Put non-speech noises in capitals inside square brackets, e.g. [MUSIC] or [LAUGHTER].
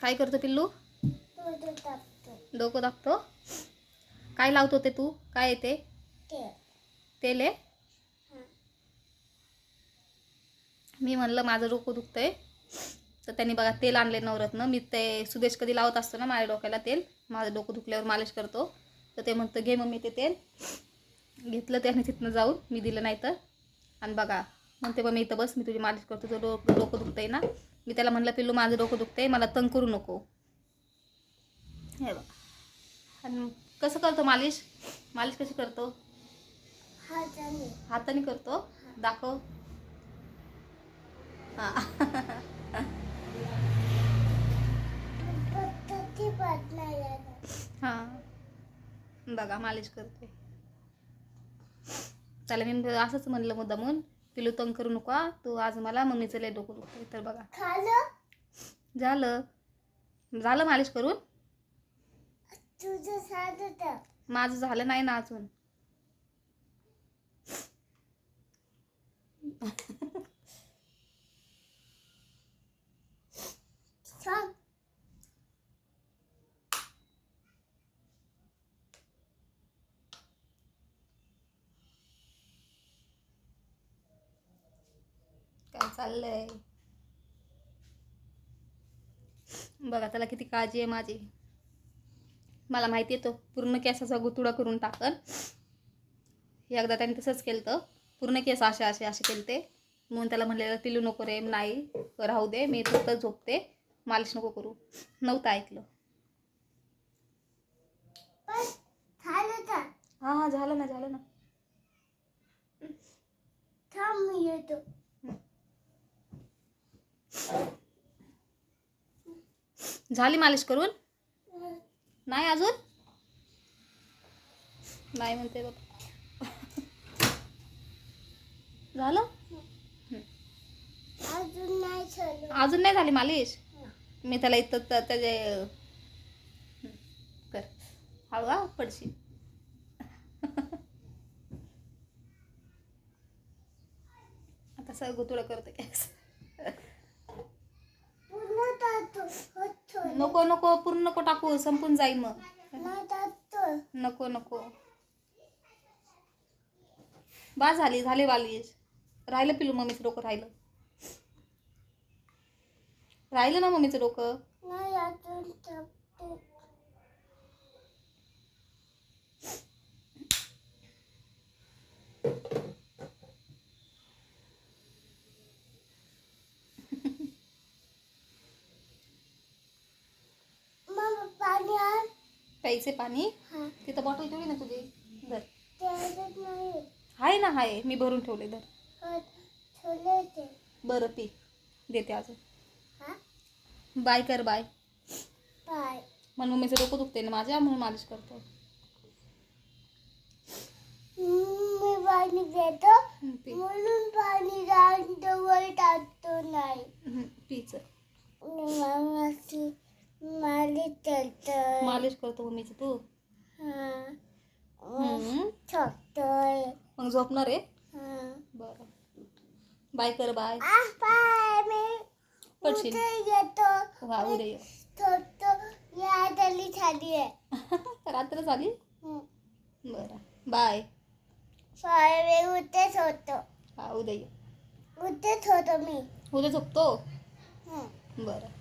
काय करतो पिल्लू? डोकं दाबतो काय लावतो ते तू? काय येते तेल. आहे? मी म्हणलं माझं डोकं दुखतंय. तर त्यांनी बघा तेल आणले नवरत्न. मी ते सुदेश कधी लावत असतो ना माझ्या डोक्याला तेल माझं डोकं दुखल्यावर मालिश करतो. तर ते म्हणतं घे मम्मी ते तेल. घेतलं त्याने तिथनं जाऊन. मी दिलं नाही तर. आणि बघा म्हणते मग मी इथं बस मी तुझी मालिश करतो. डोकं डोकं दुखतंय ना. मी त्याला म्हणलं पिल्लू माझं डोकं दुखतंय मला तंग करू नको. हे बघा. आणि कसं करतो मालिश? मालिश कशी करतो? हाताने. करतो? दाखव. हां. हां. बघा मालिश करते. त्याला मी असंच म्हणलं मुद्दामून पिलू तंग करू नको. तू आज मला मम्मीचं लय डोकं दुखतंय. तर बघा. झालं? झालं. मालिश करून? माझं झालं नाही ना अजून सांग काय चाललंय. बघा त्याला किती काळजी आहे माझी. मला माहिती आहे तो पूर्ण केसाचा गुतुडा करून टाकन एकदा त्याने तसंच केलं तर पूर्ण केस असे असे असे केले ते म्हणून त्याला म्हणलेलं पिलू नको रे नाही राहू दे मी फक्त झोपते. मालिश नको करू. नव्हतं ऐकलं. हां हां झालं ना झालं ना. थांब मी येतो. झाली मालिश करून? नाही अजून? नाही म्हणते बघ. झालं? अजून नाही झालं. अजून नाही झाली मालिश? मी त्याला इथं त्याचे कर. हळू हा पडशी. आता सगळं गुतुळं करते. केस पूर्ण टाकतो होतो नको नको पूर्ण नको टाकू संपून जाईल मग. नको नको. बा झाली झाली मालिश राहिलं पिलू मम्मीचं डोकं राहिलं. राहिलं ना मम्मीचं डोकं नाही अजून टाकते मग पाणी आण प्यायचे पाणी. तिथं बॉटल ठेवली ना तुझी? धर. आहे ना आहे मी भरून ठेवले धर. हा, बरं पी. देते अजून. हा. बाय कर बाय. पाय मला मम्मीचं डोकं दुखते ना माझ्या म्हणून मालिश करतो. मी पाणी घेतो पी. म्हणून पाणी जाऊन वर टाकतो नाही. पीच मालिश करतो मम्मीचं तू. मग झोपणार आहे? हा. बरं. बाय कर बाय. पडशील. वा उद्या ये. [LAUGHS] रात्र झाली? हं. बरं. बाय. मी उठेच होतो हा उद्या ये. उठेच होतो मी. उद्या झोपतो. बरं.